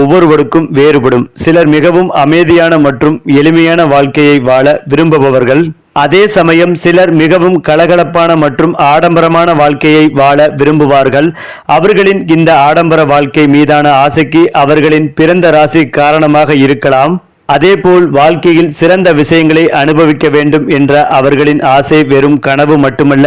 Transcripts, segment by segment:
ஒவ்வொருவருக்கும் வேறுபடும். சிலர் மிகவும் அமைதியான மற்றும் எளிமையான வாழ்க்கையை வாழ விரும்புபவர்கள். அதே சமயம் சிலர் மிகவும் கலகலப்பான மற்றும் ஆடம்பரமான வாழ்க்கையை வாழ விரும்புவார்கள். அவர்களின் இந்த ஆடம்பர வாழ்க்கை மீதான ஆசைக்கு அவர்களின் பிறந்த ராசி காரணமாக இருக்கலாம். அதேபோல் வாழ்க்கையில் சிறந்த விஷயங்களை அனுபவிக்க வேண்டும் என்ற அவர்களின் ஆசை வெறும் கனவு மட்டுமல்ல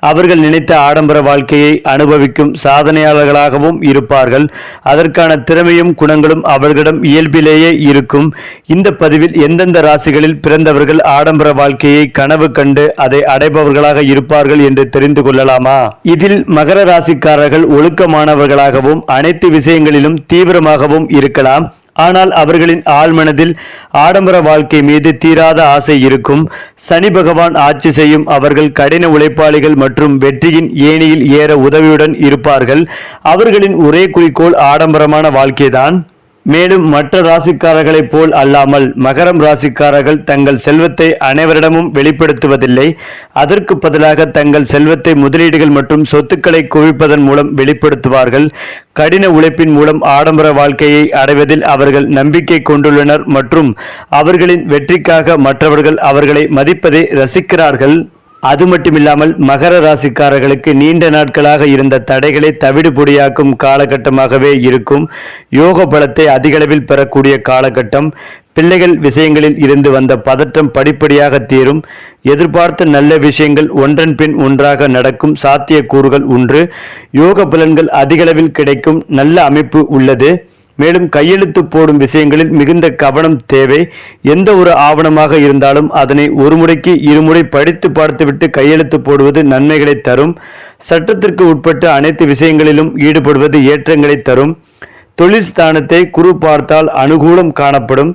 அவர்கள் நினைத்த ஆடம்பர வாழ்க்கையை அனுபவிக்கும் சாதனையாளர்களாகவும் இருப்பார்கள். அதற்கான திறமையும் குணங்களும் அவர்களிடம் இயல்பிலேயே இருக்கும். இந்த பதிவில் எந்தெந்த ராசிகளில் பிறந்தவர்கள் ஆடம்பர வாழ்க்கையை கனவு கண்டு அதை அடைபவர்களாக இருப்பார்கள் என்று தெரிந்து கொள்ளலாமா? இதில் மகர ராசிக்காரர்கள் ஒழுக்கமானவர்களாகவும் அனைத்து விஷயங்களிலும் தீவிரமாகவும் இருக்கலாம். ஆனால் அவர்களின் ஆழ்மனதில் ஆடம்பர வாழ்க்கை மீது தீராத ஆசை இருக்கும். சனி பகவான் ஆட்சி செய்யும் அவர்கள் கடின உழைப்பாளிகள் மற்றும் வெற்றியின் ஏணியில் ஏற உதவியுடன் இருப்பார்கள். அவர்களின் ஒரே குறிக்கோள் ஆடம்பரமான வாழ்க்கைதான். மேலும் மற்ற ராசிக்காரர்களைப் போல் அல்லாமல் மகரம் ராசிக்காரர்கள் தங்கள் செல்வத்தை அனைவரிடமும் வெளிப்படுத்துவதில்லை. அதற்கு பதிலாக தங்கள் செல்வத்தை முதலீடுகள் மற்றும் சொத்துக்களை குவிப்பதன் மூலம் வெளிப்படுத்துவார்கள். கடின உழைப்பின் மூலம் ஆடம்பர வாழ்க்கையை அடைவதில் அவர்கள் நம்பிக்கை கொண்டுள்ளனர் மற்றும் அவர்களின் வெற்றிக்காக மற்றவர்கள் அவர்களை மதிப்பதை ரசிக்கிறார்கள். அது மட்டுமில்லாமல் மகர ராசிக்காரர்களுக்கு நீண்ட நாட்களாக இருந்த தடைகளை தவிடுபொடியாக்கும் காலகட்டமாகவே இருக்கும். யோக பலத்தை அதிகளவில் பெறக்கூடிய காலகட்டம். பிள்ளைகள் விஷயங்களில் இருந்து வந்த பதற்றம் படிப்படியாக தீரும். எதிர்பார்த்த நல்ல விஷயங்கள் ஒன்றன் பின் ஒன்றாக நடக்கும் சாத்தியக்கூறுகள் ஒன்று. யோக பலன்கள் அதிகளவில் கிடைக்கும். நல்ல அமைப்பு உள்ளது. மேலும் கையெழுத்து போடும் விஷயங்களில் மிகுந்த கவனம் தேவை. எந்த ஒரு ஆவணமாக இருந்தாலும் அதனை ஒரு முறைக்கு இருமுறை படித்து பார்த்துவிட்டு கையெழுத்து போடுவது நன்மைகளை தரும். சட்டத்திற்கு உட்பட்ட அனைத்து விஷயங்களிலும் ஈடுபடுவது ஏற்றங்களை தரும். தொழில் ஸ்தானத்தை குரு பார்த்தால் அனுகூலம் காணப்படும்.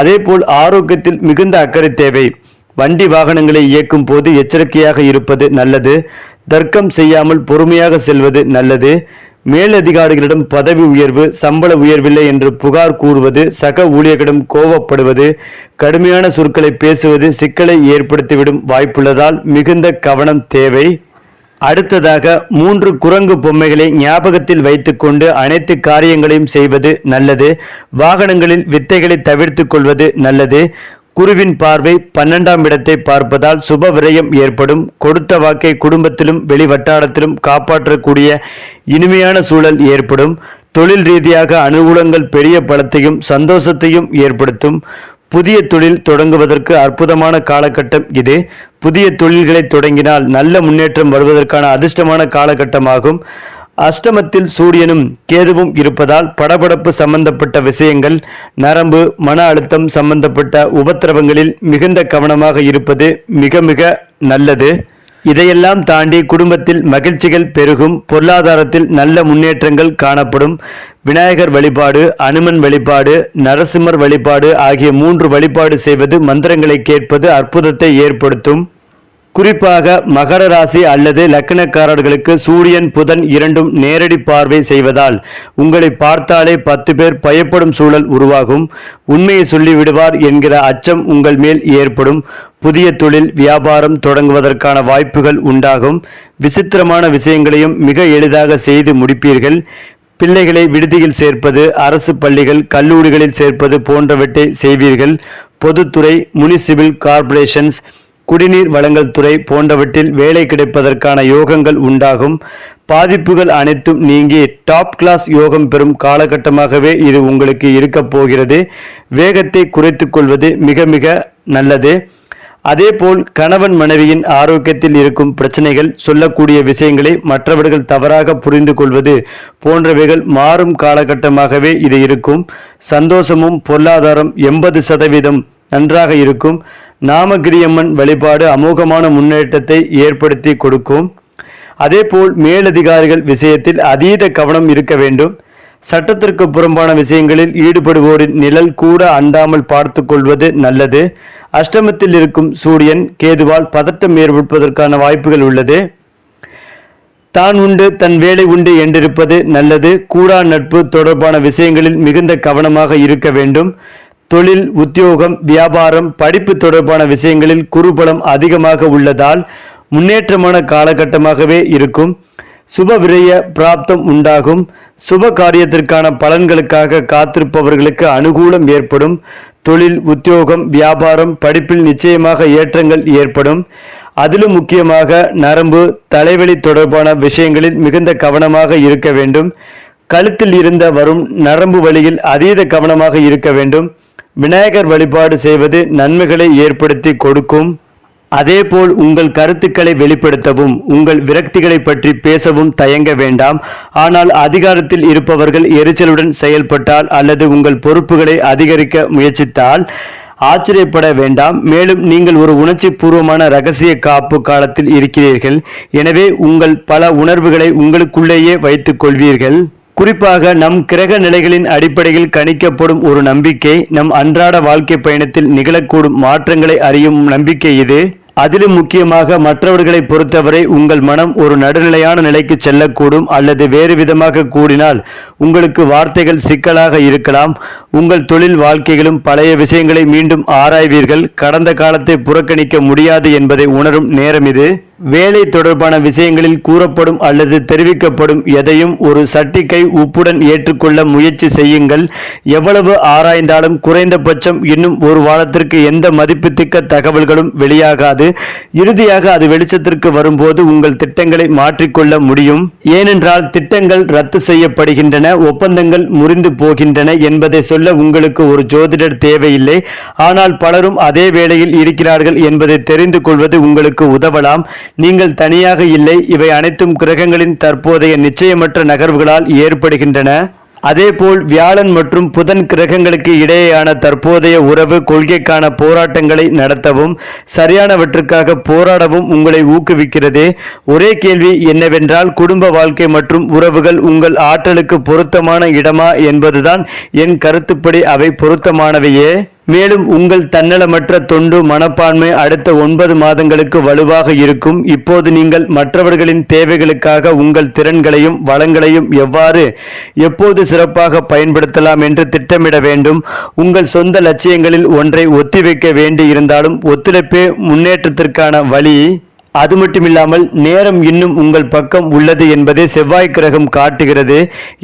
அதேபோல் ஆரோக்கியத்தில் மிகுந்த அக்கறை தேவை. வண்டி வாகனங்களை இயக்கும் போது எச்சரிக்கையாக இருப்பது நல்லது. தர்க்கம் செய்யாமல் பொறுமையாக செல்வது நல்லது. மேலதிகாரிகளிடம் பதவி உயர்வு சம்பள உயர்வில்லை என்று புகார் கூறுவது சக ஊழியர்களிடம் கோபப்படுவது கடுமையான சொற்களை பேசுவது சிக்கலை ஏற்படுத்திவிடும் வாய்ப்புள்ளதால் மிகுந்த கவனம் தேவை. அடுத்ததாக மூன்று குரங்கு பொம்மைகளை ஞாபகத்தில் வைத்துக்கொண்டு அனைத்து காரியங்களையும் செய்வது நல்லது. வாகனங்களில் வித்தைகளை தவிர்த்து கொள்வது நல்லது. குருவின் பார்வை பன்னெண்டாம் இடத்தை பார்ப்பதால் சுப விரயம் ஏற்படும். கொடுத்த வாக்கை குடும்பத்திலும் வெளி வட்டாரத்திலும் காப்பாற்றக்கூடிய இனிமையான சூழல் ஏற்படும். தொழில் ரீதியாக அனுகூலங்கள் பெரிய பலத்தையும் சந்தோஷத்தையும் ஏற்படுத்தும். புதிய தொழில் தொடங்குவதற்கு அற்புதமான காலகட்டம் இது. புதிய தொழில்களை தொடங்கினால் நல்ல முன்னேற்றம் வருவதற்கான அதிர்ஷ்டமான காலகட்டமாகும். அஷ்டமத்தில் சூரியனும் கேதுவும் இருப்பதால் படபடப்பு சம்பந்தப்பட்ட விஷயங்கள் நரம்பு மன அழுத்தம் சம்பந்தப்பட்ட உபத்திரவங்களில் மிகுந்த கவனமாக இருப்பது மிக மிக நல்லது. இதையெல்லாம் தாண்டி குடும்பத்தில் மகிழ்ச்சிகள் பெருகும் பொருளாதாரத்தில் நல்ல முன்னேற்றங்கள் காணப்படும். விநாயகர் வழிபாடு அனுமன் வழிபாடு நரசிம்மர் வழிபாடு ஆகிய மூன்று வழிபாடு செய்வது மந்திரங்களை கேட்பது அற்புதத்தை ஏற்படுத்தும். குறிப்பாக மகர ராசி அல்லது லக்னக்காரர்களுக்கு சூரியன் புதன் இரண்டும் நேரடி பார்வை செய்வதால் உங்களை பார்த்தாலே பத்து பேர் பயப்படும் சூழல் உருவாகும். உண்மையை சொல்லிவிடுவார் என்கிற அச்சம் உங்கள் மேல் ஏற்படும். புதிய தொழில் வியாபாரம் தொடங்குவதற்கான வாய்ப்புகள் உண்டாகும். விசித்திரமான விஷயங்களையும் மிக எளிதாக செய்து முடிப்பீர்கள். பிள்ளைகளை விடுதியில் சேர்ப்பது அரசு பள்ளிகள் கல்லூரிகளில் சேர்ப்பது போன்றவற்றை செய்வீர்கள். பொதுத்துறை முனிசிபல் கார்ப்பரேஷன்ஸ் குடிநீர் வழங்கல் துறை போன்றவற்றில் வேலை கிடைப்பதற்கான யோகங்கள் உண்டாகும். பாதிப்புகள் அனைத்தும் நீங்கி டாப் கிளாஸ் யோகம் பெறும் காலகட்டமாகவே இது உங்களுக்கு இருக்கப் போகிறது. வேகத்தை குறைத்து கொள்வது மிக மிக நல்லது. அதேபோல் கணவன் மனைவியின் ஆரோக்கியத்தில் இருக்கும் பிரச்சனைகள் சொல்லக்கூடிய விஷயங்களை மற்றவர்கள் தவறாக புரிந்து கொள்வது போன்றவைகள் மாறும் காலகட்டமாகவே இது இருக்கும். சந்தோஷமும் பொருளாதாரம் எண்பது சதவீதம் நன்றாக இருக்கும். நாமகிரியம்மன் வழிபாடு அமோகமான முன்னேற்றத்தை ஏற்படுத்தி கொடுக்கும். அதேபோல் மேலதிகாரிகள் விஷயத்தில் அதீத கவனம் இருக்க வேண்டும். சட்டத்திற்கு புறம்பான விஷயங்களில் ஈடுபடுவோரின் நிழல் கூட அண்டாமல் பார்த்து கொள்வது நல்லது. அஷ்டமத்தில் இருக்கும் சூரியன் கேதுவால் பதட்டம் ஏற்படுவதற்கான வாய்ப்புகள் உள்ளது. தான் உண்டு தன் வேலை உண்டு என்றிருப்பது நல்லது. கூடா நட்பு தொடர்பான விஷயங்களில் மிகுந்த கவனமாக இருக்க வேண்டும். தொழில் உத்தியோகம் வியாபாரம் படிப்பு தொடர்பான விஷயங்களில் குறுபலம் அதிகமாக உள்ளதால் முன்னேற்றமான காலகட்டமாகவே இருக்கும். சுப விரய பிராப்தம் உண்டாகும். சுப காரியத்திற்கான பலன்களுக்காக காத்திருப்பவர்களுக்கு அனுகூலம் ஏற்படும். தொழில் உத்தியோகம் வியாபாரம் படிப்பில் நிச்சயமாக ஏற்றங்கள் ஏற்படும். அதிலும் முக்கியமாக நரம்பு தலைவலி தொடர்பான விஷயங்களில் மிகுந்த கவனமாக இருக்க வேண்டும். கழுத்தில் இருந்த வரும் நரம்பு வழியில் அதீத கவனமாக இருக்க வேண்டும். விநாயகர் வழிபாடு செய்வது நன்மைகளை ஏற்படுத்தி கொடுக்கும். அதேபோல் உங்கள் கருத்துக்களை வெளிப்படுத்தவும் உங்கள் விரக்திகளை பற்றி பேசவும் தயங்க வேண்டாம். ஆனால் அதிகாரத்தில் இருப்பவர்கள் எரிச்சலுடன் செயல்பட்டால் அல்லது உங்கள் பொறுப்புகளை அதிகரிக்க முயற்சித்தால் ஆச்சரியப்பட வேண்டாம். மேலும் நீங்கள் ஒரு உணர்ச்சி பூர்வமான ரகசிய காப்பு காலத்தில் இருக்கிறீர்கள். எனவே உங்கள் பல உணர்வுகளை உங்களுக்குள்ளேயே வைத்துக் கொள்வீர்கள். குறிப்பாக நம் கிரக நிலைகளின் அடிப்படையில் கணிக்கப்படும் ஒரு நம்பிக்கை நம் அன்றாட வாழ்க்கை பயணத்தில் நிகழக்கூடும் மாற்றங்களை அறியும் நம்பிக்கை இது. அதிலும் முக்கியமாக மற்றவர்களை பொறுத்தவரை உங்கள் மனம் ஒரு நடுநிலையான நிலைக்கு செல்லக்கூடும் அல்லது வேறு விதமாக கூடினால் உங்களுக்கு வார்த்தைகள் சிக்கலாக இருக்கலாம். உங்கள் தொழில் வாழ்க்கைகளும் பழைய விஷயங்களை மீண்டும் ஆராய்வீர்கள். கடந்த காலத்தை புறக்கணிக்க முடியாது என்பதை உணரும் நேரம் இது. வேலை தொடர்பான விஷயங்களில் கூறப்படும் அல்லது தெரிவிக்கப்படும் எதையும் ஒரு சட்டிக்கை உப்புடன் ஏற்றுக்கொள்ள முயற்சி செய்யுங்கள். எவ்வளவு ஆராய்ந்தாலும் குறைந்தபட்சம் இன்னும் ஒரு வாரத்திற்கு எந்த மதிப்புத்திக்க தகவல்களும் வெளியாகாது. இறுதியாக அது வெளிச்சத்திற்கு வரும்போது உங்கள் திட்டங்களை மாற்றிக்கொள்ள முடியும். ஏனென்றால் திட்டங்கள் ரத்து செய்யப்படுகின்றன ஒப்பந்தங்கள் முறிந்து போகின்றன என்பதை சொல்ல உங்களுக்கு ஒரு ஜோதிடர் தேவையில்லை. ஆனால் பலரும் அதே வேளையில் இருக்கிறார்கள் என்பதை தெரிந்து கொள்வது உங்களுக்கு உதவலாம். நீங்கள் தனியாக இல்லை. இவை அனைத்தும் கிரகங்களின் தற்போதைய நிச்சயமற்ற நகர்வுகளால் ஏற்படுகின்றன. அதேபோல் வியாழன் மற்றும் புதன் கிரகங்களுக்கு இடையேயான தற்போதைய உறவு கொள்கைக்கான போராட்டங்களை நடத்தவும் சரியானவற்றுக்காக போராடவும் உங்களை ஊக்குவிக்கிறது. ஒரே கேள்வி என்னவென்றால் குடும்ப வாழ்க்கை மற்றும் உறவுகள் உங்கள் ஆற்றலுக்கு பொருத்தமான இடமா என்பதுதான் என் கருத்துப்படி அவை பொருத்தமானவையே. மேலும் உங்கள் தன்னலமற்ற தொண்டு மனப்பான்மை அடுத்த ஒன்பது மாதங்களுக்கு வலுவாக இருக்கும். இப்போது நீங்கள் மற்றவர்களின் தேவைகளுக்காக உங்கள் திறன்களையும் வளங்களையும் எவ்வாறு எப்போது சிறப்பாக பயன்படுத்தலாம் என்று திட்டமிட வேண்டும். உங்கள் சொந்த லட்சியங்களில் ஒன்றை ஒத்திவைக்க வேண்டி இருந்தாலும் ஒத்துழைப்பே முன்னேற்றத்திற்கான வழி. அது மட்டுமில்லாமல் நேரம் இன்னும் உங்கள் பக்கம் உள்ளது என்பதை செவ்வாய் கிரகம் காட்டுகிறது.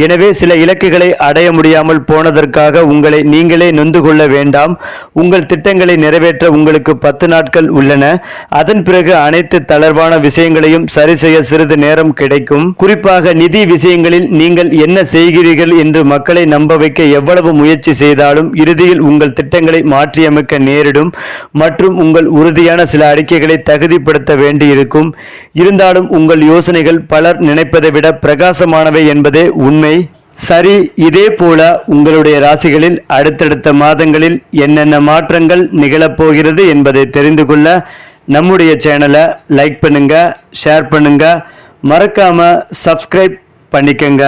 எனவே சில இலக்குகளை அடைய முடியாமல் போனதற்காக உங்களை நீங்களே நொந்து கொள்ள வேண்டாம். உங்கள் திட்டங்களை நிறைவேற்ற உங்களுக்கு பத்து நாட்கள் உள்ளன. அதன் பிறகு அனைத்து தளர்வான விஷயங்களையும் சரி செய்ய சிறிது நேரம் கிடைக்கும். குறிப்பாக நிதி விஷயங்களில் நீங்கள் என்ன செய்கிறீர்கள் என்று மக்களை நம்ப வைக்க எவ்வளவு முயற்சி செய்தாலும் இறுதியில் உங்கள் திட்டங்களை மாற்றியமைக்க நேரிடும். மற்றும் உங்கள் உறுதியான சில அறிக்கைகளை தகுதிப்படுத்த வேண்டும். வேண்டியிருக்கும். இருந்தாலும் உங்கள் யோசனைகள் பலர் நினைப்பதை விட பிரகாசமானவை என்பதே உண்மை. சரி இதே போல உங்களுடைய ராசிகளில் அடுத்தடுத்த மாதங்களில் என்னென்ன மாற்றங்கள் நிகழப்போகிறது என்பதை தெரிந்து கொள்ள நம்முடைய சேனலை லைக் பண்ணுங்க ஷேர் பண்ணுங்க. மறக்காம சப்ஸ்கிரைப் பண்ணிக்கங்க.